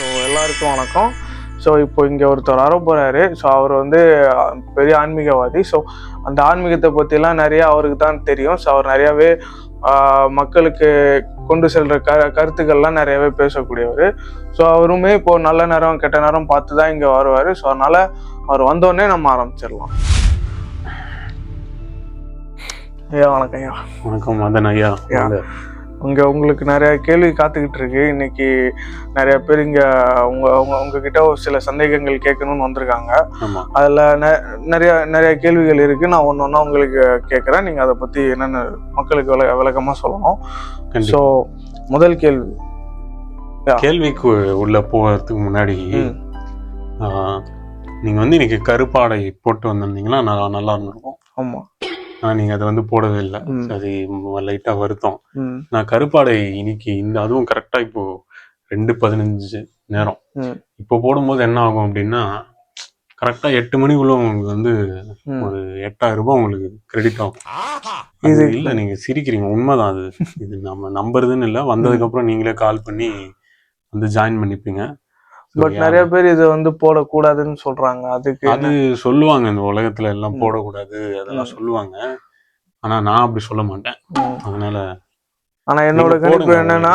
So எல்லாருக்கும் வணக்கம். So இப்போ இங்கே ஒருத்தர் வர போகிறாரு ஸோ அவர் வந்து பெரிய ஆன்மீகவாதி. ஸோ அந்த ஆன்மீகத்தை பற்றிலாம் நிறைய அவருக்கு தான் தெரியும். ஸோ அவர் நிறையாவே மக்களுக்கு கொண்டு செல்ற க கருத்துக்கள்லாம் நிறையவே பேசக்கூடியவர். ஸோ அவருமே இப்போ நல்ல நேரம் கெட்ட நேரம் பார்த்து தான் இங்கே வருவார். ஸோ அதனால அவர் வந்தோடனே நம்ம ஆரம்பிச்சிடலாம். ஐயா வணக்கம் ஐயா. வணக்கம் மதன் ஐயா. இங்க உங்களுக்கு நிறைய கேள்வி காத்துக்கிட்டு இருக்கு. இன்னைக்கு நிறைய பேர் இங்க உங்க உங்க உங்ககிட்ட ஒரு சில சந்தேகங்கள் கேட்கணும்னு வந்திருக்காங்க. அதுல நெ- நிறைய நிறைய கேள்விகள் இருக்கு. நான் ஒன்று ஒன்றா உங்களுக்கு கேட்குறேன். நீங்க அதை பத்தி என்னென்ன மக்களுக்கு விள விளக்கமா சொல்லணும். ஸோ முதல் கேள்வி. கேள்விக்கு உள்ள போகிறதுக்கு முன்னாடி ம். ஆ, நீங்க வந்து இன்னைக்கு கருப்பாடை போட்டு வந்திருந்தீங்கன்னா நல்லா நல்லா இருந்திருக்கும். ஆமா. ஆனா நீங்க அதை வந்து போடவே இல்லை. ம். சரி லைட்டா வருத்தம். நான் கருப்பாடை இன்னைக்கு இந்த அதுவும் கரெக்டா இப்போ ரெண்டு பதினஞ்சு நேரம். இப்போ போடும்போது என்ன ஆகும் அப்படின்னா கரெக்டா எட்டு மணிக்குள்ள உங்களுக்கு வந்து. ஒரு எட்டாயிரம் ரூபாய் உங்களுக்கு கிரெடிட் ஆகும். அது இது- இல்ல நீங்க சிரிக்கிறீங்க. உண்மைதான் அது. இது நம்ம நம்புறதுன்னு இல்ல. வந்ததுக்கு அப்புறம் நீங்களே கால் பண்ணி வந்து ஜாயின் பண்ணிப்பீங்க. பட் நிறைய பேர் இது வந்து போடக்கூடாதுன்னு சொல்றாங்க அதுக்கு அது சொல்லுவாங்க இந்த உலகத்துல எல்லாம். போடக்கூடாது அதெல்லாம். சொல்லுவாங்க ஆனா நான் அப்படி சொல்ல மாட்டேன். அதனால ஆனா என்னோட கணிப்பு. என்னன்னா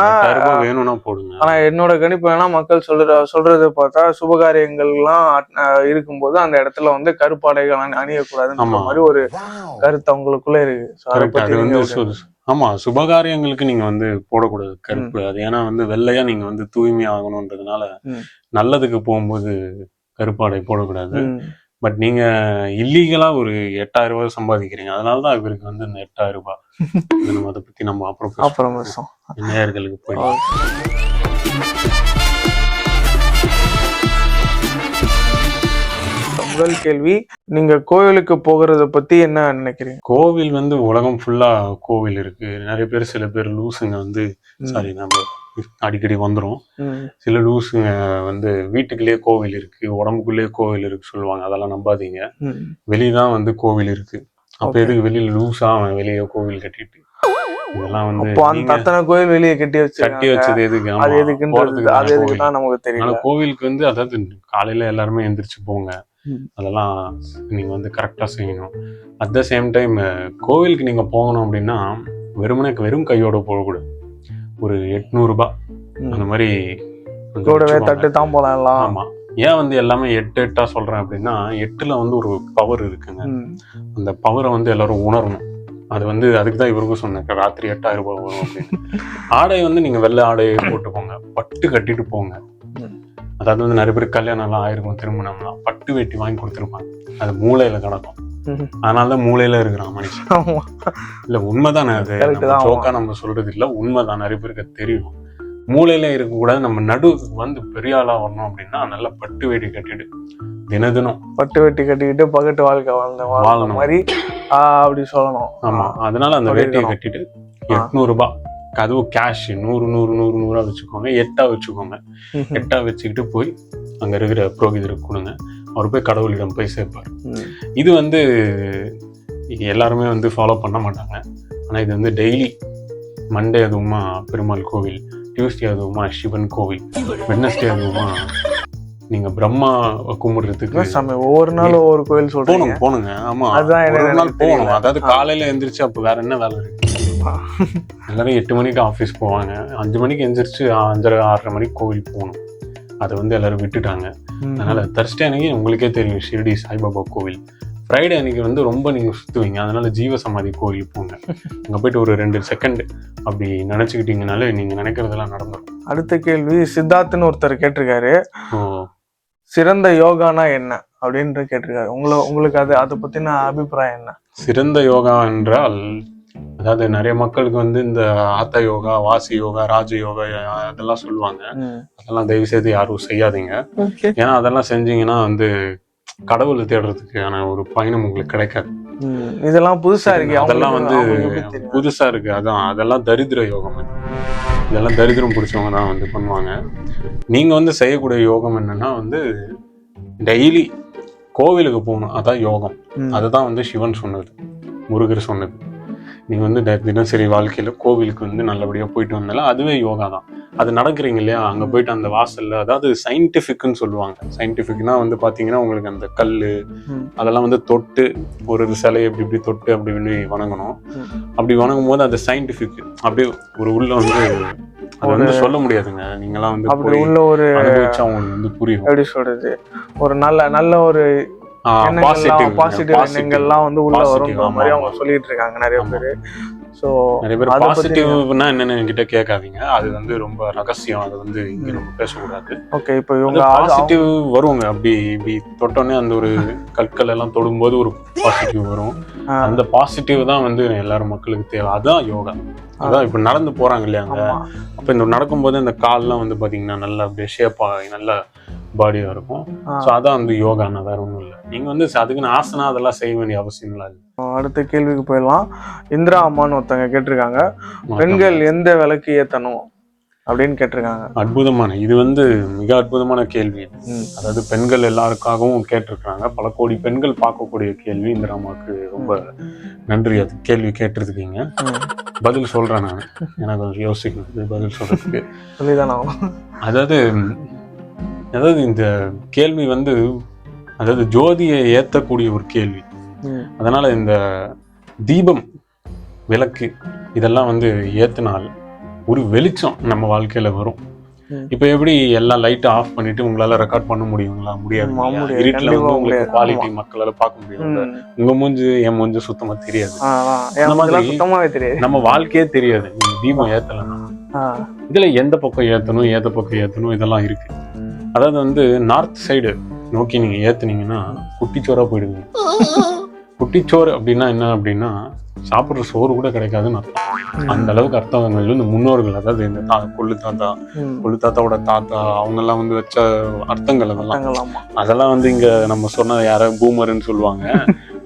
வேணும்னா போடுங்க ஆனா என்னோட கணிப்பு என்னன்னா மக்கள் சொல்ற சொல்றதை பார்த்தா சுபகாரியங்கள்லாம் அஹ், இருக்கும்போது அந்த இடத்துல வந்து கருப்பாடைகள் அணி- அணியக்கூடாதுன்ற. மாதிரி ஒரு கருத்து அவங்களுக்குள்ள இருக்கு ஆமா சுபகாரியங்களுக்கு நீங்க வந்து போடக்கூடாது கருப்பு. அது ஏன்னா வந்து வெள்ளையா நீங்க வந்து தூய்மை ஆகணுன்றதுனால ம். நல்லதுக்கு போகும்போது கருப்பாடை போடக்கூடாது. பட் நீங்க இல்லீகலா ஒரு எட்டாயிரம் ரூபாய் சம்பாதிக்கிறீங்க. அதனால தான் இவருக்கு வந்து இந்த எட்டாயிரம் ரூபாய். நம்ம அதை பத்தி நம்ம அப்புறம். அப்புறம் பேசும் நேயர்களுக்கு போய். முதல் கேள்வி நீங்க கோயிலுக்கு போகிறத பத்தி என்ன நினைக்கிறீங்க கோவில் வந்து உலகம் ஃபுல்லா கோவில் இருக்கு நிறைய பேர் சில பேர் லூசுங்க வந்து. சாரி நம்ம அடிக்கடி வந்துரும் ம். சில லூசுங்க வந்து வீட்டுக்குள்ளேயே கோவில் இருக்கு உடம்புக்குள்ளேயே கோவில் இருக்கு சொல்லுவாங்க அதெல்லாம் நம்பாதீங்க. வெளியதான் வந்து கோவில் இருக்கு அப்ப. எதுக்கு வெளியில லூசா அவன் வெளியே கோவில் கட்டிட்டு இதெல்லாம் வந்து அத்தனை கோயில் வெளியே கட்டி கட்டி வச்சிருக்காங்க வச்சது எதுக்கு அது எதுக்குன்றது அது எதுக்கு. தான் நமக்கு அதனால கோவிலுக்கு வந்து அதாவது காலையில எல்லாருமே எந்திரிச்சு போங்க. அதெல்லாம் நீங்க வந்து கரெக்டா செய்யணும். அட் த சேம் டைம் கோவிலுக்கு நீங்க போகணும் அப்படின்னா வெறுமனே வெறும் கையோட போகக்கூடாது. ஒரு எட்நூறு ரூபாய். ம். அந்த மாதிரி கூடவே. தட்டு தாம்பலாம் எல்லாம் ஆமா. ஏன் வந்து எல்லாமே எட்டு எட்டா சொல்றேன் அப்படின்னா எட்டுல வந்து ஒரு பவர் இருக்குங்க. அந்த பவரை வந்து எல்லாரும் உணரணும். அது வந்து அதுக்கு தான் இவருக்கும் சொன்னேன் ராத்திரி எட்டாயிரம் ரூபாய் வரும் அப்படின்னு. ஆடை வந்து நீங்க வெள்ளை ஆடையை போட்டு போங்க பட்டு கட்டிட்டு போங்க. அதாவது வந்து நிறைய பேர் கல்யாணம் எல்லாம் ஆயிருக்கும் திருமணம்லாம். பட்டு வேட்டி வாங்கி கொடுத்துருப்பாங்க. அது மூளையில கிடக்கும். ம். அதனால தான் மூளையில இருக்கிறான் மனுஷன். இல்ல உண்மைதானே அது. ஜோக்கா நம்ம சொல்றது இல்ல உண்மைதான். நிறைய பேருக்கு தெரியும். மூளையில இருக்கக்கூடாது. நம்ம நடு வந்து பெரிய ஆளா வரணும் அப்படின்னா நல்லா பட்டு வேட்டி கட்டிட்டு தின தினம் பட்டு வெட்டி கட்டிக்கிட்டு பகட்டு வாழ்க்கை வாழ்ந்த வாழ்ந்த. மாதிரி அப்படி சொல்லணும். ஆமா. அதனால அந்த வேட்டியை. கட்டிட்டு எட்நூறு ரூபாய் அதுவும் கேஷ் நூறு நூறு நூறு நூறா வச்சுக்கோங்க. எட்டா வச்சுக்கோங்க. எட்டா வச்சுக்கிட்டு போய் அங்க இருக்கிற புரோகிதருக்கு கொடுங்க. அவர் போய் கடவுளிடம் போய் சேர்ப்பார். இது வந்து எல்லாருமே வந்து ஃபாலோ பண்ண மாட்டாங்க. ஆனா இது வந்து டெய்லி மண்டே அதுவுமா பெருமாள் கோவில் டியூஸ்டே அதுவுமா சிவன் கோவில் வெட்னஸ்டே அதுவுமா நீங்க பிரம்மா கும்பிடுறதுக்கு ஒவ்வொரு நாளும் ஒவ்வொரு கோயில் சொல்றீங்க. போகணும் போகணுங்க. ஆமா. அதுதான் ஒரு நாள் போகணும். அதாவது காலையில எந்திரிச்சு அப்ப வேற என்ன வேலை இருக்கு? எல்லாரும் எட்டு மணிக்கு ஆஃபீஸ் போவாங்க. அஞ்சு மணிக்கு எந்திரிச்சு அஞ்சரை ஆறரை மணிக்கு கோவில் போகணும். அதை வந்து எல்லாரும் விட்டுட்டாங்க. அதனால தர்ஸ்டே அன்னைக்கு உங்களுக்கே தெரியும் ஷிரடி சாய்பாபா கோவில். ஃப்ரைடே அன்னைக்கு வந்து ரொம்ப நீங்க சுத்துவீங்க. அதனால ஜீவ சமாதி கோவில் போங்க. அங்க போயிட்டு ஒரு ரெண்டு செகண்ட் அப்படி நினைச்சுக்கிட்டீங்கனாலே நீங்க நினைக்கிறதெல்லாம் நடந்துடும் அடுத்த கேள்வி சித்தார்த்னு ஒருத்தர் கேட்டிருக்காரு. சிறந்த யோகானா என்ன? அப்படின்னு கேட்டிருக்காரு. உங்களை உங்களுக்கு அது அதை பத்தின அபிப்பிராயம் என்ன? சிறந்த யோகா என்றால் அதாவது நிறைய மக்களுக்கு வந்து இந்த ஆத்த யோகா வாசி யோகா ராஜ யோகா அதெல்லாம் சொல்லுவாங்க. அதெல்லாம் தயவு செய்து யாரும் செய்யாதீங்க. ஏன்னா அதெல்லாம் செஞ்சீங்கன்னா வந்து கடவுளை தேடுறதுக்கான ஒரு பயணம் உங்களுக்கு கிடைக்காது. இதெல்லாம் புதுசா இருக்கு. அதெல்லாம் வந்து? புதுசா இருக்கு. அதான் அதெல்லாம் தரித்திர யோகம் இது. இதெல்லாம் தரித்திரம் பிடிச்சவங்க தான் வந்து பண்ணுவாங்க. நீங்க வந்து செய்யக்கூடிய யோகம் என்னன்னா வந்து டெய்லி கோவிலுக்கு போகணும். அதான் யோகம். அதுதான் வந்து சிவன் சொன்னது. முருகர் சொன்னது. நீங்க வந்து தினசரி வாழ்க்கையில கோவிலுக்கு வந்து நல்லபடியா போயிட்டு வந்தாலும் அதுவே யோகா தான். அது நடக்கிறீங்க இல்லையா? அங்க போயிட்டு அந்த வாசல்ல அதாவது சயின்டிஃபிக்னு சொல்லுவாங்க. சயின்டிஃபிக்னா வந்து பாத்தீங்கன்னா உங்களுக்கு அந்த கல்லு ம். அதெல்லாம் வந்து தொட்டு ஒரு ஒரு சிலையை இப்படி இப்படி தொட்டு அப்படி இப்படி வணங்கணும். அப்படி வணங்கும் போது அது சயின்டிஃபிக் அப்படியே ஒரு உள்ள வந்து அது வந்து சொல்ல முடியாதுங்க. நீங்களாம் வந்து அப்படி உள்ள ஒரு அனுபவிச்சா உங்களுக்கு வந்து புரியும். எப்படி சொல்றது? ஒரு நல்ல நல்ல ஒரு பாசிட்டிவ் பாசிட்டிவ் எண்ணங்கள்லாம் வந்து உள்ள ஆமா, மாதிரி. அவங்க சொல்லிட்டு இருக்காங்க நிறைய. பேரு. சோ நிறைய பேர் பாசிட்டிவ்னா என்னன்னு என்கிட்ட கேட்காதீங்க. அது வந்து ரொம்ப ரகசியம். அது வந்து இங்க நம்ம பேசக்கூடாது. ஓகே இப்போ இவங்க பாசிட்டிவ் வருவாங்க அப்படி இப்படி தொட்டோன்னே அந்த ஒரு கற்கள் எல்லாம் தொடும்போது ஒரு பாசிட்டிவ் வரும். அந்த பாசிட்டிவ் தான் வந்து எல்லாரும் மக்களுக்கு தேவை. அதான் யோகா. அதான் இப்ப நடந்து போறாங்க இல்லையாங்க ஆமா. அப்ப இந்த நடக்கும்போது இந்த கால்லாம் வந்து பாத்தீங்கன்னா நல்லா அப்படியே ஷேப் ஆகி நல்ல பாடியா இருக்கும். ஸோ அதான் வந்து யோகான்னா வேற ஒன்றும் இல்லை. நீங்க வந்து அதுக்குன்னு ஆசனா அதெல்லாம் செய்ய வேண்டிய அவசியம் இல்லை. அடுத்த கேள்விக்கு போயிடலாம். இந்திரா அம்மான்னு ஒருத்தவங்க கேட்டிருக்காங்க. பெண்கள் எந்த விலைக்கு ஏத்தணும் அப்படின்னு கேட்டிருக்காங்க. அற்புதமான இது வந்து மிக அற்புதமான கேள்வி. அதாவது பெண்கள் எல்லாருக்காகவும் கேட்டிருக்கிறாங்க. பல கோடி பெண்கள் பார்க்கக்கூடிய கேள்வி இந்த ராமாவுக்கு ரொம்ப நன்றி. அது கேள்வி கேட்டிருக்கீங்க. பதில் சொல்றேன் நான். எனக்கு கொஞ்சம் யோசிக்கணும். பதில் சொல்றதுக்கு. சொல்லிதானே அதாவது அதாவது இந்த கேள்வி வந்து அதாவது ஜோதியை ஏத்தக்கூடிய ஒரு கேள்வி. அதனால இந்த தீபம் விளக்கு இதெல்லாம் வந்து ஏத்தினால் ஒரு வெளிச்சம் நம்ம வாழ்க்கையில வரும். இப்ப எப்படி எல்லாம் லைட் ஆஃப் பண்ணிட்டு உங்களால ரெக்கார்ட் பண்ண முடியுங்களா? முடியாது. இருட்டுல வந்து உங்களுக்கு. குவாலிட்டி மக்களால பார்க்க முடியும். உங்க மூஞ்சு என் மூஞ்சு சுத்தமா தெரியாது. நம்ம வாழ்க்கையே தெரியாது. நீங்க தீபம் ஏத்தலைன்னா. ஆ, இதுல எந்த பக்கம் ஏத்தணும் ஏத்த பக்கம் ஏத்தணும் இதெல்லாம் இருக்கு. அதாவது வந்து நார்த் சைடு நோக்கி நீங்க ஏத்துனீங்கன்னா குட்டிச்சோரா போயிடுவீங்க. குட்டிச்சோறு அப்படின்னா என்ன அப்படின்னா சாப்பிடுற சோறு கூட கிடைக்காதுன்னு அர்த்தம். அந்த அளவுக்கு அர்த்தங்கள் வந்து முன்னோர்கள் அதாவது இந்த தா கொள்ளு தாத்தா. கொள்ளு தாத்தாவோட தாத்தா அவங்க எல்லாம் வந்து வச்ச அர்த்தங்கள் அதெல்லாம். அதெல்லாம் வந்து இங்க நம்ம சொன்ன யார பூமர்னு சொல்லுவாங்க.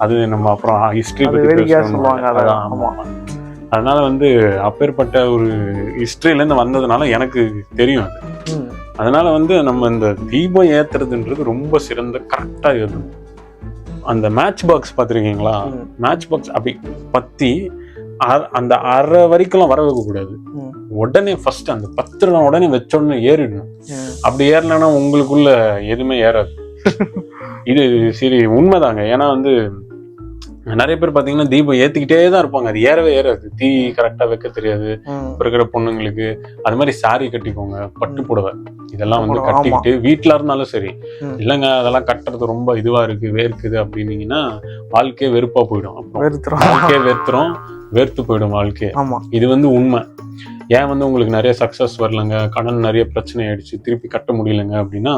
அது நம்ம அப்புறம் ஹிஸ்டரி பத்தி அதனால வந்து அப்பேற்பட்ட ஒரு ஹிஸ்டரியில இருந்து வந்ததுனால எனக்கு தெரியும் அது. அதனால வந்து நம்ம இந்த தீபம் ஏத்துறதுன்றது ரொம்ப சிறந்த கரெக்டா ஏத்தணும் அந்த மேட்ச் பாக்ஸ் பார்த்துருக்கீங்களா. மேட்ச் பாக்ஸ் அப்படி பத்தி அர- அந்த அரை வரைக்கும்லாம் வர வைக்க கூடாது. உடனே ஃபர்ஸ்ட் அந்த பத்திரம் உடனே வச்சோடனே ஏறிடணும். அப்படி ஏறலைன்னா உங்களுக்குள்ள எதுவுமே ஏறாது இது சரி உண்மைதாங்க ஏன்னா வந்து நிறைய பேர் பாத்தீங்கன்னா தீபம் ஏத்திக்கிட்டே தான் இருப்பாங்க. அது ஏறவே ஏறாது. தீ கரெக்டா வைக்க தெரியாது. இப்ப இருக்கிற பொண்ணுங்களுக்கு அது மாதிரி சாரி கட்டிக்கோங்க பட்டு புடவை. இதெல்லாம் வந்து கட்டிக்கிட்டு வீட்டுல இருந்தாலும் சரி. இல்லைங்க அதெல்லாம் கட்டுறது ரொம்ப இதுவா இருக்கு வேர்க்குது அப்படின்னீங்கன்னா வாழ்க்கையே வெறுப்பா போயிடும். வாழ்க்கையே வெறுத்துரும். வெறுத்து போயிடும் வாழ்க்கையே இது வந்து உண்மை. ஏன் வந்து உங்களுக்கு நிறைய சக்சஸ் வரலங்க? கடன் நிறைய பிரச்சனை ஆயிடுச்சு திருப்பி கட்ட முடியலங்க அப்படின்னா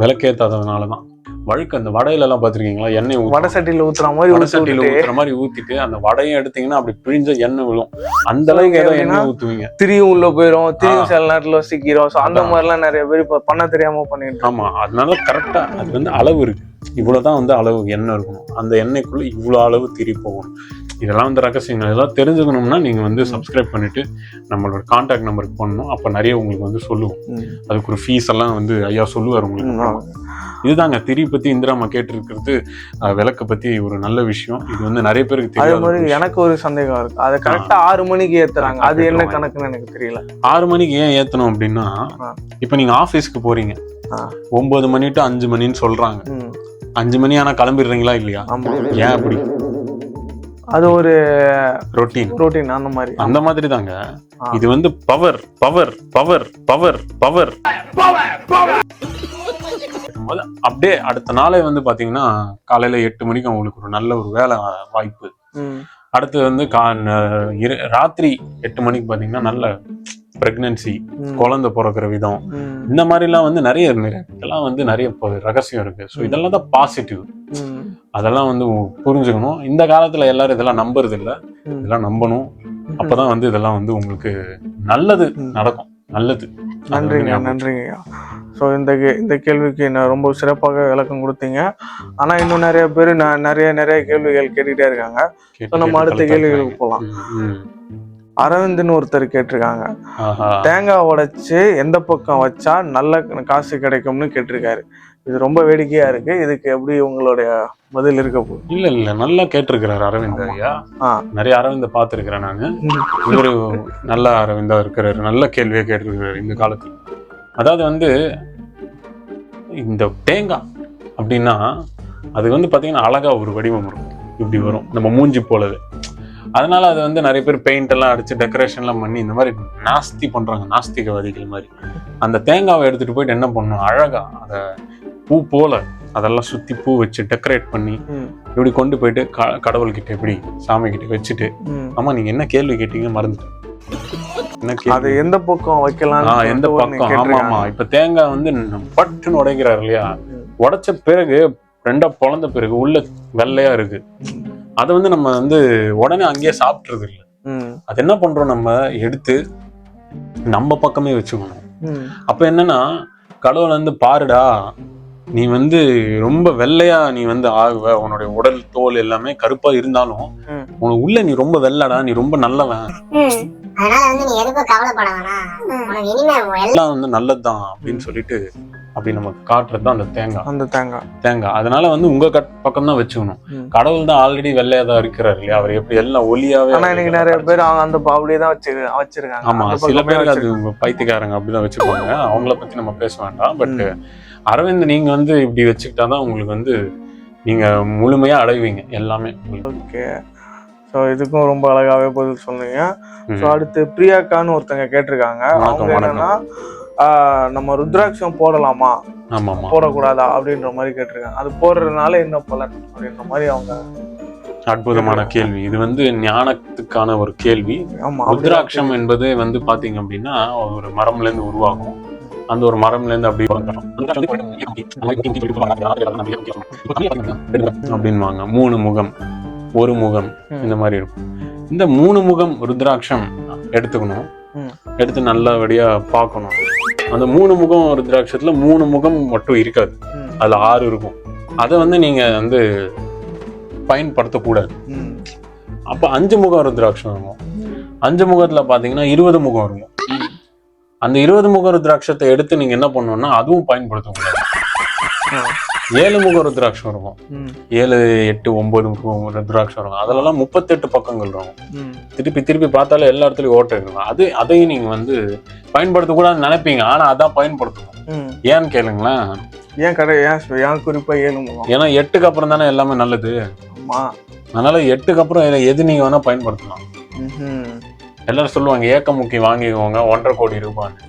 விளக்கேத்தாததுனால தான் வழுக்கு அந்த வடையில எல்லாம் பாத்திருக்கீங்களா எண்ணெய் வடை சட்டியில ஊத்துற மாதிரி வடை சட்டியில ஊத்துற மாதிரி ஊத்திட்டு அந்த வடையும் எடுத்தீங்கன்னா அப்படி பிழிஞ்ச எண்ணெய் விழும். அந்த அளவுக்கு ஏதோ எண்ணெய் ஊத்துவீங்க. திரியும் உள்ள போயிரும். திரியும். சில நேரத்துல சிக்கிறோம் சோ அந்த. மாதிரி எல்லாம் நிறைய பேர் இப்ப பண்ண தெரியாம பண்ணிட்டு ஆமா அதனால கரெக்டா அது வந்து அளவு இருக்கு. இவ்வளவுதான் வந்து அளவு எண்ணெய் இருக்கணும். அந்த எண்ணெய்க்குள்ள இவ்வளவு அளவு திரி போகணும். இதெல்லாம் வந்து ரகசியங்கள். இதெல்லாம் தெரிஞ்சுக்கணும்னா நீங்க வந்து சப்ஸ்கிரைப் பண்ணிட்டு நம்மளோட கான்டாக்ட் நம்பருக்கு பண்ணணும் அப்ப நிறைய உங்களுக்கு வந்து சொல்லுவோம். அதுக்கு ஒரு ஃபீஸ் எல்லாம் வந்து ஐயா சொல்லுவார் உங்களுக்கு. இதுதாங்க திரி பத்தி இந்திராமா கேட்டிருக்கிறது விளக்கு பத்தி ஒரு நல்ல விஷயம். இது வந்து நிறைய பேருக்கு மாதிரி எனக்கு ஒரு சந்தேகம் இருக்கு. அதை கரெக்டா ஆறு மணிக்கு ஏத்துறாங்க. அது என்ன கணக்குன்னு எனக்கு தெரியல. ஆறு மணிக்கு ஏன் ஏத்தணும் அப்படின்னா. இப்ப நீங்க ஆபீஸ்க்கு போறீங்க. ஒன்பது மணி டு அஞ்சு மணின்னு சொல்றாங்க. அஞ்சு மணி ஆனா கிளம்பிடுறீங்களா இல்லையா? ஆமா. ஏன் அப்படி? அது ஒரு ரொட்டீன் புரோட்டீன் அந்த மாதிரி. அந்த மாதிரி தாங்க. இது வந்து power power power power power அப்படியே அடுத்த நாளே வந்து பாத்தீங்கன்னா காலையில எட்டு மணிக்கு உங்களுக்கு ஒரு நல்ல ஒரு வேலை வாய்ப்பு. அடுத்து வந்து கா ராத்திரி எட்டு மணிக்கு பாத்தீங்கன்னா நல்ல பிரெக்னன்சி. குழந்தை பிறக்கிற விதம். இந்த மாதிரிலாம் வந்து நிறைய. இதெல்லாம் வந்து நிறைய ரகசியம் இருக்கு ஸோ இதெல்லாம் தான் பாசிட்டிவ். அதெல்லாம் வந்து புரிஞ்சுக்கணும் இந்த காலத்துல எல்லாரும் இதெல்லாம் நம்புறது இல்ல. இதெல்லாம் நம்பணும் அப்பதான் வந்து இதெல்லாம் வந்து உங்களுக்கு நல்லது. நடக்கும் நல்லது நன்றிங்க நன்றிங்க. ஸோ இந்த இந்த கேள்விக்கு நான் ரொம்ப சிறப்பாக விளக்கம் கொடுத்தீங்க. ஆனா இன்னும் நிறைய பேர் நிறைய நிறைய கேள்விகள் கேட்டுக்கிட்டே இருக்காங்க. ஸோ நம்ம அடுத்த கேள்விகளுக்கு. போகலாம். அரவிந்த்னு ஒருத்தர் கேட்டிருக்காங்க. தேங்காய் உடைச்சு எந்த பக்கம் வச்சா நல்ல காசு கிடைக்கும்னு கேட்டிருக்காரு. இது ரொம்ப வேடிக்கையா இருக்கு. இதுக்கு எப்படி உங்களுடைய பதில் இருக்க போகுது? இல்ல இல்ல. நல்லா கேட்டிருக்கிறாரு அரவிந்த் ஐயா. நிறைய அரவிந்த பார்த்துருக்கிறேன் நானு. இவரு நல்ல அரவிந்தா இருக்கிறாரு. நல்ல கேள்வியை கேட்டிருக்கிறாரு இந்த காலத்துல. அதாவது வந்து இந்த தேங்காய் அப்படின்னா அது வந்து பாத்தீங்கன்னா அழகா ஒரு வடிவம் இருக்கும் இப்படி வரும். நம்ம மூஞ்சி போலவே. அதனால அது வந்து நிறைய பேர் பெயிண்ட் எல்லாம் அடிச்சு டெக்கரேஷன் எல்லாம் பண்ணி இந்த மாதிரி நாஸ்தி பண்றாங்க. நாஸ்திகவாதிகள் மாதிரி. அந்த தேங்காவை எடுத்துட்டு போயிட்டு என்ன பண்ணணும்? அழகா அதை பூ போல அதெல்லாம் சுத்தி பூ வச்சு டெக்கரேட் பண்ணி இப்படி கொண்டு போயிட்டு க- கடவுள்கிட்ட இப்படி சாமி கிட்ட வச்சுட்டு. ஆமா நீங்க என்ன கேள்வி கேட்டீங்க மறந்துட்டேன். அது எந்த பக்கம் வைக்கலாம் ஆ, எந்த பக்கம்? ஆமா ஆமா இப்ப தேங்காய் வந்து பட்டுன்னு உடைக்கிறாரு இல்லையா? உடைச்ச பிறகு ரெண்டா பொழந்த பிறகு உள்ள வெள்ளையா இருக்கு. அதை வந்து நம்ம வந்து உடனே அங்கேயே சாப்பிட்டுறது இல்லை. அது என்ன பண்றோம் நம்ம? எடுத்து நம்ம பக்கமே வச்சுக்கணும். அப்ப என்னன்னா கடவுள் வந்து பாருடா நீ வந்து ரொம்ப வெள்ளையா நீ வந்து ஆகுவ. உன்னுடைய உடல் தோல் எல்லாமே கருப்பா இருந்தாலும். உனக்கு உள்ள நீ ரொம்ப வெள்ளடா நீ ரொம்ப நல்லவன். எல்லாம் வந்து நல்லதுதான் அப்படின்னு சொல்லிட்டு அப்படி நம்ம காட்டுறது தான் அந்த தேங்காய். அந்த தேங்காய். தேங்காய். அதனால வந்து உங்க கட் பக்கம் தான் வச்சுக்கணும். கடவுள் தான் ஆல்ரெடி வெள்ளையா தான் இருக்கிறாரு இல்லையா? அவர் எப்படி எல்லாம் ஒளியாவே ஆனா இன்னைக்கு நிறைய பேர் அவங்க அந்த அப்படியே தான் வச்சு வச்சிருக்காங்க. ஆமா சில பேருக்கு அது. பைத்தியக்காரங்க அப்படிதான் வச்சுப்பாங்க. அவங்கள பத்தி நம்ம பேச வேண்டாம். பட் அரவிந்த் நீங்க வந்து இப்படி வச்சுக்கிட்டாதான் உங்களுக்கு வந்து நீங்க முழுமையா அடைவீங்க எல்லாமே. ஓகே. ஸோ இதுக்கும் ரொம்ப அழகாவே பதில் சொன்னீங்க. ஸோ அடுத்து பிரியாக்கான்னு ஒருத்தங்க கேட்டிருக்காங்க. அவங்க. என்னன்னா நம்ம ருத்ராட்சம் போடலாமா? போடக்கூடாதா? அப்படின்ற மாதிரி கேட்டிருக்காங்க. அது போடுறதுனால என்ன பலன்? அப்படின்ற மாதிரி அவங்க அற்புதமான கேள்வி. இது வந்து ஞானத்துக்கான ஒரு கேள்வி. ருத்ராட்சம் என்பது வந்து பாத்தீங்க அப்படின்னா ஒரு மரம்ல இருந்து உருவாகும். அந்த ஒரு மரம்ல இருந்து அப்படியே வளர்ந்துரும். அப்படின்வாங்க மூணு முகம். ஒரு முகம். இந்த மாதிரி இருக்கும். இந்த மூணு முகம் ருத்ராட்சம் எடுத்துக்கணும். எடுத்து நல்லபடியா பார்க்கணும். அந்த மூணு முகம் ருத்ராட்சத்துல மூணு முகம் மட்டும் இருக்காது. அதுல ஆறு இருக்கும். அதை வந்து நீங்க வந்து பயன்படுத்தக்கூடாது. அப்ப அஞ்சு முகம் ருத்ராட்சம் இருக்கும். அஞ்சு முகத்துல பாத்தீங்கன்னா இருபது முகம் இருக்கும். அந்த இருபது முக ருத்ராட்சத்தை எடுத்து நீங்க என்ன பண்ணணும்னா அதுவும் பயன்படுத்தக்கூடாது ஆ, ஏழு முக ருத்ராட்சம் இருக்கும். ஏழு எட்டு ஒன்பது ருத்ராட்சம் இருக்கும். அதுலலாம் முப்பத்தெட்டு பக்கங்கள் இருக்கும். திருப்பி திருப்பி பார்த்தாலே எல்லா இடத்துலயும் ஓட்டை இருக்கும். அது அதையும் நீங்க வந்து பயன்படுத்தக்கூடாதுன்னு நினைப்பீங்க. ஆனா அதான் பயன்படுத்தணும். ஏன்னு கேளுங்களேன். ஏன் கடை ஏன் ஏன் குறிப்பா ஏழு முகம்? ஏன்னா எட்டுக்கு அப்புறம் தானே எல்லாமே நல்லது. ஆமா. அதனால எட்டுக்கு அப்புறம் எது- நீங்க வேணா பயன்படுத்தலாம். எல்லாரும் சொல்லுவாங்க ஏக்க முக்கி வாங்கிக்கோங்க ஒன்றரை கோடி ரூபான்னு.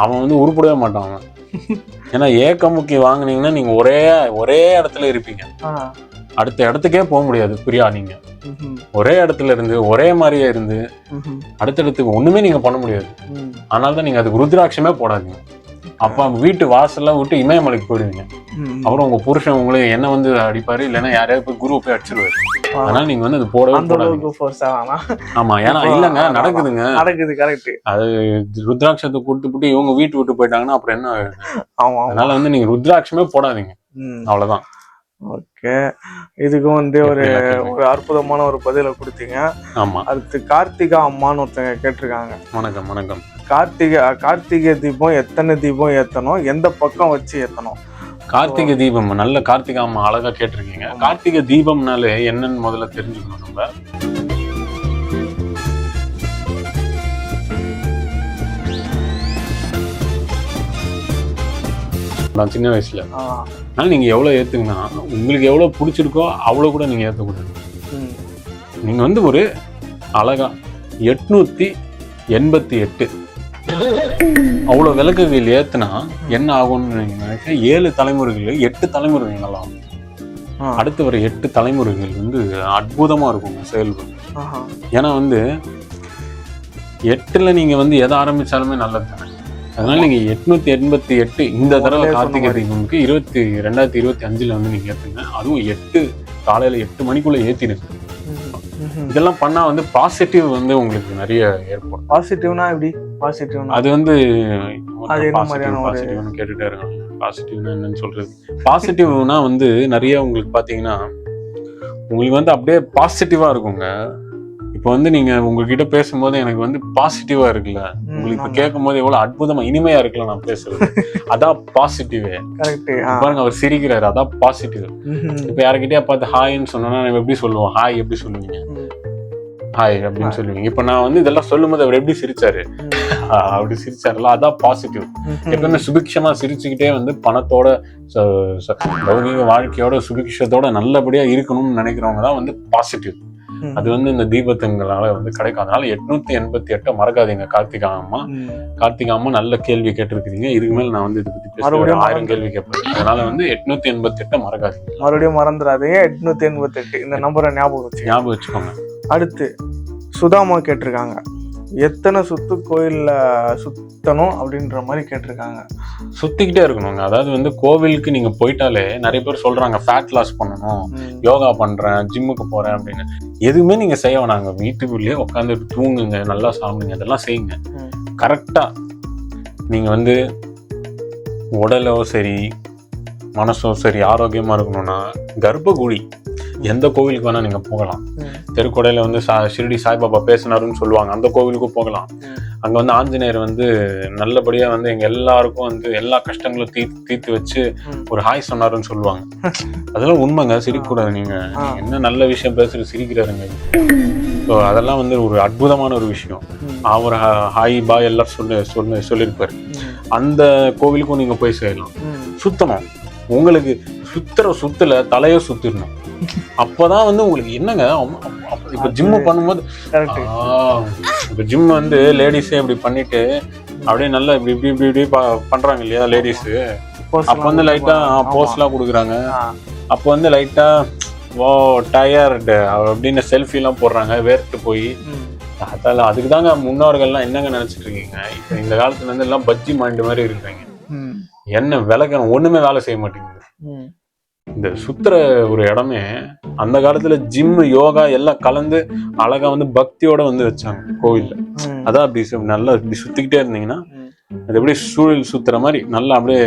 அவன் வந்து உருப்படவே மாட்டான் அவன். ஏன்னா ஏக்க முக்கி வாங்குனீங்கன்னா நீங்க ஒரே ஒரே இடத்துல இருப்பீங்க. அடுத்த இடத்துக்கே போக முடியாது பிரியா நீங்க. ஒரே இடத்துல இருந்து ஒரே மாதிரியே இருந்து ம்ஹும், அடுத்தடுத்துக்கு ஒண்ணுமே நீங்க பண்ண முடியாது. அதனால தான் நீங்க அதுக்கு ருத்ராட்சமே போடாதீங்க. அப்ப வீட்டு வாசல்ல விட்டு இமயமலைக்கு போயிடுவீங்க. அப்புறம் உங்க புருஷன் உங்களை என்ன வந்து அடிப்பாரு? இல்லைன்னா யாரையாவது போய் குரு போய் அடிச்சிருவாரு. அதனால நீங்க வந்து அது போடவே போடாதீங்க ஆமா ஏன்னா இல்லங்க நடக்குதுங்க. நடக்குது கரெக்ட் அது ருத்ராட்சத்தை கொடுத்துட்டு இவங்க வீட்டு விட்டு போயிட்டாங்கன்னா அப்புறம் என்ன? ஆமா அதனால வந்து நீங்க ருத்ராட்சமே போடாதீங்க. அவ்வளவுதான். ஓகே. இதுக்கும் வந்து ஒரு? ஒரு அற்புதமான ஒரு பதிலை கொடுத்தீங்க. ஆமா. அடுத்து கார்த்திகா அம்மான்னு ஒருத்தங்க கேட்டிருக்காங்க. வணக்கம் வணக்கம். கார்த்திகை கார்த்திகை தீபம் எத்தனை தீபம் ஏத்தணும்? எந்த பக்கம் வச்சு ஏத்தணும்? கார்த்திகை தீபம் நல்ல கார்த்திகை அம்மா அழகா கேட்டிருக்கீங்க. கார்த்திகை தீபம்னாலே என்னன்னு முதல்ல தெரிஞ்சுக்கணும் நம்ம. நான் சின்ன வயசுல. ஆ, அதனால நீங்க எவ்வளவு ஏத்துங்கன்னா உங்களுக்கு எவ்வளவு பிடிச்சிருக்கோ அவ்வளவு கூட நீங்க ஏத்தக்கூடாது ம், நீங்க வந்து ஒரு அழகா எட்நூத்தி எண்பத்தி எட்டு அவ்வளவு விளக்குகள் ஏத்துனா என்ன ஆகும்னு நினைக்க ஏழு தலைமுறைகள் எட்டு தலைமுறைகள் நல்லா அடுத்து வர எட்டு தலைமுறைகள் வந்து அற்புதமா இருக்கும் செயல்படும் ஏன்னா வந்து எட்டுல நீங்க வந்து எதை ஆரம்பிச்சாலுமே நல்லது தானே. அதனால நீங்க எட்நூத்தி எண்பத்தி எட்டு இந்த தடவை கார்த்திகை. தீபம்க்கு இருபத்தி ரெண்டாயிரத்தி இருபத்தி அஞ்சுல வந்து நீங்க ஏத்துங்க. அதுவும் எட்டு காலையில எட்டு மணிக்குள்ள ம்ஹும். இதெல்லாம் பண்ணா வந்து பாசிட்டிவ் வந்து உங்களுக்கு நிறைய ஏற்படும். பாசிட்டிவ்னா எப்படி? பாசிட்டிவ்னா அது வந்து அது என்ன மாதிரியான பாசிட்டிவ்னு கேட்டுட்டே இருக்காங்க. பாசிட்டிவ்னா என்னன்னு சொல்றது? பாசிட்டிவ்னா வந்து நிறைய உங்களுக்கு பாத்தீங்கன்னா உங்களுக்கு வந்து அப்படியே பாசிட்டிவா இருக்குங்க. இப்போ வந்து நீங்க உங்ககிட்ட பேசும்போது எனக்கு வந்து பாசிட்டிவா இருக்குல்ல. உங்களுக்கு இப்ப கேட்கும் போது எவ்வளவு அற்புதமா இனிமையா இருக்குல்ல நான் பேசுறது. அதான் பாசிட்டிவ் கரெக்ட் பாருங்க அவர் சிரிக்கிறாரு அதான் பாசிட்டிவ் இப்ப யாருக்கிட்டயா பார்த்து ஹாய்ன்னு சொன்னோம்னா நம்ம எப்படி சொல்லுவோம்? ஹாய் எப்படி சொல்லுவீங்க? ஹாய் அப்படின்னு சொல்லுவீங்க. இப்ப நான் வந்து இதெல்லாம் சொல்லும்போது அவர் எப்படி சிரிச்சாரு? அப்படி சிரிச்சாருல அதான் பாசிட்டிவ் எப்பவுமே சுபிக்ஷமா சிரிச்சுக்கிட்டே வந்து பணத்தோட லௌகிக வாழ்க்கையோட சுபிக்ஷத்தோட நல்லபடியா இருக்கணும்னு நினைக்கிறவங்க தான் வந்து பாசிட்டிவ் அது வந்து இந்த தீபத்துங்களால வந்து கிடைக்கும். அதனால எட்நூத்தி எண்பத்தி எட்டை மறக்காதீங்க கார்த்திகா அம்மா. கார்த்திகா அம்மா நல்ல கேள்வி கேட்டிருக்கீங்க இதுக்கு மேல நான் வந்து இதை பத்தி பேச மறுபடியும் ஆயிரம் கேள்வி கேட்பேன். அதனால வந்து எட்நூத்தி எண்பத்தி எட்டை மறக்காதீங்க. மறுபடியும் மறந்துடாதீங்க. எட்நூத்தி எண்பத்தி எட்டு. இந்த நம்பரை ஞாபகம் ஞாபகம் வச்சுக்கோங்க. அடுத்து சுதாமா கேட்டிருக்காங்க. எத்தனை சுத்து கோயில்ல சுத்தணும் அப்படின்ற மாதிரி கேட்டிருக்காங்க. சுத்திக்கிட்டே இருக்கணுங்க. அதாவது வந்து கோவிலுக்கு நீங்க போயிட்டாலே நிறைய பேர் சொல்றாங்க ஃபேட் லாஸ் பண்ணணும் யோகா பண்றேன் ஜிம்முக்கு போறேன் அப்படின்னு. எதுவுமே நீங்க செய்ய வேணாங்க வீட்டுக்குள்ளேயே உட்காந்துட்டு தூங்குங்க நல்லா சாப்பிடுங்க இதெல்லாம் செய்யுங்க. ம். கரெக்டா நீங்க வந்து உடலோ சரி மனசோ சரி ஆரோக்கியமா இருக்கணும்னா கர்ப்பகுழி எந்த கோவிலுக்கு வேணா நீங்க போகலாம். தெருக்கொடையில வந்து சா ஷிரடி சாய்பாபா பேசினாருன்னு சொல்லுவாங்க. அந்த கோவிலுக்கும் போகலாம். அங்க வந்து ஆஞ்சநேயர் வந்து நல்லபடியா வந்து எங்க எல்லாருக்கும் வந்து எல்லா கஷ்டங்களும் தீர்த்து தீர்த்து வச்சு. ஒரு ஹாய் சொன்னாருன்னு சொல்லுவாங்க. அதெல்லாம் உண்மைங்க. சிரிக்கக்கூடாது நீங்க. ஆ. நீங்க என்ன நல்ல விஷயம் பேசுறது சிரிக்கிறாருங்க. ஸோ அதெல்லாம் வந்து ஒரு அற்புதமான ஒரு விஷயம். அவர் ஹாய் பாய் எல்லாம் சொல்லி சொல்லி சொல்லியிருப்பாரு அந்த கோவிலுக்கும் நீங்க போய் செய்யலாம். சுத்தணும் உங்களுக்கு சுத்துற சுத்துல தலைய சுத்திடணும். அப்பதான் வந்து உங்களுக்கு என்னங்க? இப்ப ஜிம் பண்ணும்போது இப்ப ஜிம் வந்து லேடிஸே இப்படி பண்ணிட்டு அப்படியே நல்லா இப்படி இப்படி இப்படி பண்றாங்க இல்லையா லேடிஸ் அப்ப வந்து லைட்டா போஸ்ட் எல்லாம் கொடுக்குறாங்க. அப்ப வந்து லைட்டா ஓ டயர்டு அப்படின்னு செல்ஃபி எல்லாம் போடுறாங்க வேர்த்து போய். அதெல்லாம் அதுக்கு தாங்க முன்னோர்கள்லாம் என்னங்க நினைச்சிட்டு இருக்கீங்க? இப்ப இந்த காலத்துல இருந்து எல்லாம் பஜ்ஜி மைண்டு மாதிரி இருக்கிறீங்க. என்ன விளக்கணும் ஒண்ணுமே வேலை செய்ய மாட்டேங்குது. இந்த சுத்துற ஒரு இடமே அந்த காலத்துல ஜிம் யோகா எல்லாம் கலந்து அழகா வந்து பக்தியோட வந்து வச்சாங்க கோவில்ல. அதான் அப்படி நல்லா இப்படி சுத்திக்கிட்டே இருந்தீங்கன்னா அது அப்படியே சூழல் சுத்துற மாதிரி நல்லா அப்படியே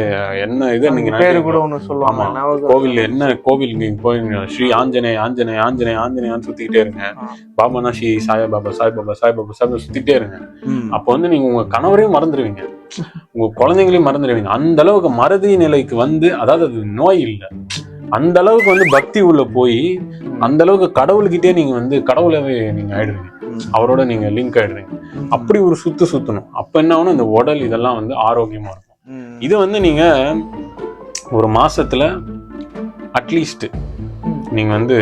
என்ன இது நீங்க பேரு கூட. ஒண்ணு சொல்லுவாங்க கோவில் என்ன கோவில் நீங்க போய் ஸ்ரீ ஆஞ்சநேய ஆஞ்சநேய ஆஞ்சநேய ஆஞ்சநேயான்னு சுத்திக்கிட்டே இருங்க. பாபானா ஸ்ரீ சாய்பாபா சாய்பாபா சாய்பாபா சாய்பாபா சுத்திக்கிட்டே இருங்க. அப்போ வந்து நீங்க உங்க கணவரையும் மறந்துடுவீங்க உங்க குழந்தைங்களையும் மறந்துடுவீங்க அந்த அளவுக்கு மறதி நிலைக்கு வந்து அதாவது அது நோய் இல்லை. அந்த அளவுக்கு வந்து பக்தி உள்ள போய் அந்த அளவுக்கு கடவுள்கிட்டே நீங்க வந்து கடவுளாவே நீங்க ஆயிடுவீங்க. அவரோட நீங்க லிங்க் ஆயிடுவீங்க அப்படி ஒரு சுத்து சுத்தணும். அப்ப என்ன ஆகணும்? இந்த உடல் இதெல்லாம் வந்து ஆரோக்கியமா இருக்கும். இது வந்து நீங்க ஒரு மாசத்துல அட்லீஸ்ட் நீங்க வந்து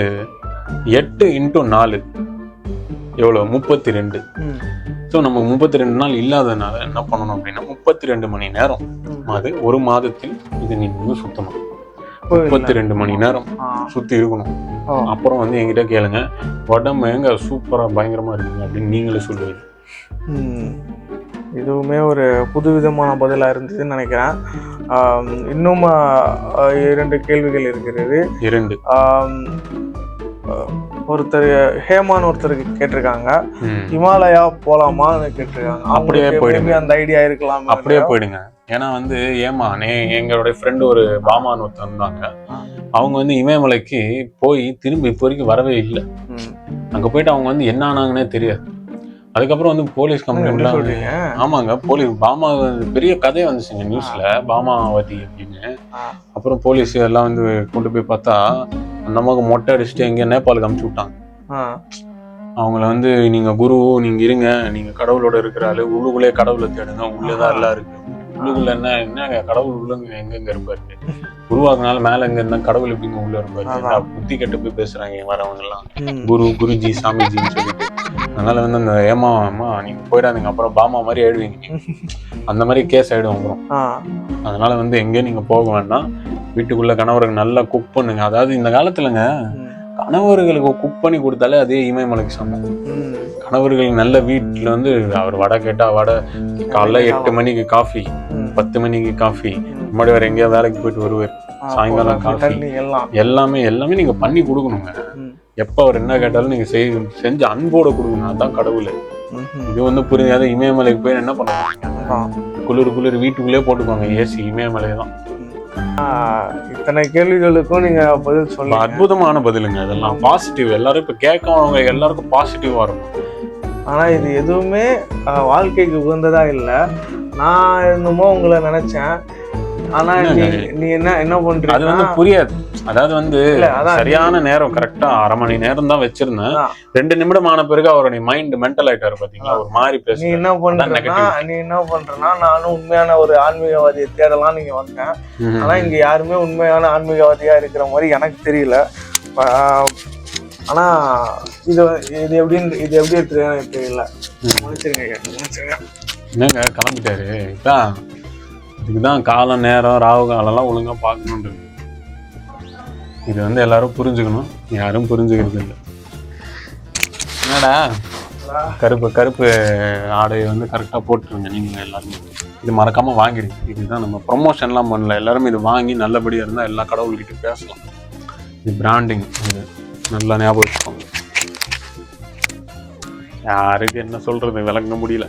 எட்டு இன்ட்டு நாலு. எவ்வளோ முப்பத்தி ரெண்டு. ஸோ நம்ம முப்பத்தி ரெண்டு நாள் இல்லாதனால என்ன பண்ணணும் அப்படின்னா முப்பத்தி ரெண்டு மணி நேரம் அது ஒரு மாதத்தில் இது நீங்க வந்து சுத்தணும். கோவில்ல. முப்பத்தி ரெண்டு மணி நேரம். சுத்தி இருக்கணும். அப்புறம் வந்து என்கிட்ட கேளுங்க உடம்பு எங்க சூப்பரா பயங்கரமா இருக்குங்க அப்படின்னு நீங்களே சொல்லுவீங்க. இதுவுமே ஒரு புதுவிதமான பதிலாக இருந்ததுன்னு நினைக்கிறேன் இன்னும் இரண்டு கேள்விகள் இருக்கிறது இரண்டு ஒருத்தர் ஹேமான்னு ஒருத்தருக்கு கேட்டிருக்காங்க. ஹிமாலயா போலாமான்னு கேட்டிருக்காங்க அப்படியே போயிடுங்க. அந்த ஐடியா இருக்கலாம் அப்படியே போயிடுங்க ஏன்னா வந்து ஏமா நே எங்களுடைய ஃப்ரெண்டு ஒரு பாமான்னு ஒருத்தர் இருந்தாங்க. அவங்க வந்து இமயமலைக்கு போய் திரும்பி இப்போ வரைக்கும் வரவே இல்லை. அங்க போயிட்டு அவங்க வந்து என்ன ஆனாங்கன்னே தெரியாது. அதுக்கப்புறம் வந்து போலீஸ் கம்ப்ளைண்ட் சொல்றீங்க? ஆமாங்க போலீஸ் பாமா பெரிய கதையே வந்துச்சுங்க நியூஸ்ல பாமாவதி அப்படின்னு. அப்புறம் போலீஸ் எல்லாம் வந்து கொண்டு போய் பார்த்தா அம்மாவுக்கு மொட்டை அடிச்சுட்டு எங்க நேபாளுக்கு அமுச்சு விட்டாங்க. அவங்கள வந்து நீங்க குரு நீங்க இருங்க நீங்க கடவுளோட இருக்கிற ஆளு உள்ளுக்குள்ளே கடவுளை தேடுங்க உள்ளதான் எல்லாம் இருக்கு. உள்ளுக்குள்ள என்ன என்ன கடவுள் உள்ளங்க எங்கெங்க இருப்பாரு உருவாக்குனால மேல எங்க இருந்தா கடவுள் எப்படிங்க உள்ள இருப்பாரு. என்ன புத்தி கெட்டு போய் பேசுறாங்க இங்க வரவங்க எல்லாம். குரு குருஜி சாமிஜின்னு சொல்லிட்டு அதனால வந்து அந்த ஏமா அம்மா நீங்க போயிடாதீங்க அப்புறம் பாமா மாதிரி ஆயிடுவீங்க. அந்த மாதிரி கேஸ் ஆயிடும் அப்புறம் ஆ. அதனால வந்து எங்கேயும் நீங்க போக வேண்டாம் வீட்டுக்குள்ள கணவருக்கு நல்லா குக் பண்ணுங்க அதாவது இந்த காலத்துலங்க. கணவர்களுக்கு குக் பண்ணி கொடுத்தாலே அதே இமயமலைக்கு சமம் ம். கணவர்கள் நல்ல வீட்டுல வந்து அவர் வடை கேட்டா வடை காலைல எட்டு மணிக்கு காஃபி. பத்து மணிக்கு காஃபி முன்னாடி வேற எங்கேயா வேலைக்கு போயிட்டு வருவார் சாயங்காலம் காஃபி. எல்லாம் எல்லாமே எல்லாமே நீங்க பண்ணி கொடுக்கணுங்க. எப்ப அவர் என்ன கேட்டாலும் நீங்க செய் செஞ்சு அன்போட கொடுக்கணும் அதான் கடவுள். இது வந்து புரியாத இமயமலைக்கு போய் என்ன பண்ணுவாங்க. குளிர் குளிர் வீட்டுக்குள்ளே போட்டுக்குவாங்க ஏசி இமயமலை தான் இத்தனை கேள்விகளுக்கும் நீங்க பதில் சொல்லுங்க. அற்புதமான பதிலுங்க. இதெல்லாம் பாசிட்டிவ் எல்லாரும் இப்ப கேட்கறவங்க எல்லாருக்கும் பாசிட்டிவா இருக்கும். ஆனா இது எதுவுமே வாழ்க்கைக்கு உகந்ததா இல்ல. நான் என்னமோ உங்களை நினைச்சேன். ஆனா நீ நீ என்ன என்ன அது வந்து புரியாது. அதாவது வந்து சரியான நேரம் கரெக்டா அரை மணி நேரம் தான் வச்சிருந்தேன். ரெண்டு நிமிடம் ஆன பிறகு அவருடைய மைண்ட் மென்டல் ஆயிட்டாரு பாத்தீங்களா? ஒரு மாதிரி நீ பேசுறேன் என்ன பண்றனா. நீ என்ன பண்றனா நானும் உண்மையான ஒரு ஆன்மீகவாதியை தேடலாம் நீங்க வந்தேன். ஆனா இங்க யாருமே உண்மையான ஆன்மீகவாதியா இருக்கிற மாதிரி எனக்கு தெரியல. ஆனா இது இது எப்படின்னு இது எப்படி எடுத்துருக்கேன் தெரியல. மன்னிச்சிருங்க என்னங்க கிளம்பிட்டாரு. இதான். இதுக்குதான் காலம் நேரம் ராகு காலம்லாம் ஒழுங்காக பார்க்கணுன்றது. இது வந்து எல்லாரும் புரிஞ்சுக்கணும். யாரும் புரிஞ்சுக்கிறது இல்லை. என்னடா? கருப்பு கருப்பு ஆடையை வந்து கரெக்டாக போட்டுருங்க நீங்கள் எல்லாருமே. இது மறக்காமல் வாங்கிடுங்க இதுதான் நம்ம ப்ரொமோஷன்லாம் பண்ணல. எல்லாரும் இது வாங்கி நல்லபடியாக இருந்தால் எல்லா கடவுள்கிட்ட பேசலாம். இது பிராண்டிங் இது நல்லா ஞாபகம் வச்சுக்கோங்க. யாருக்கு என்ன சொல்கிறது விளங்க முடியல.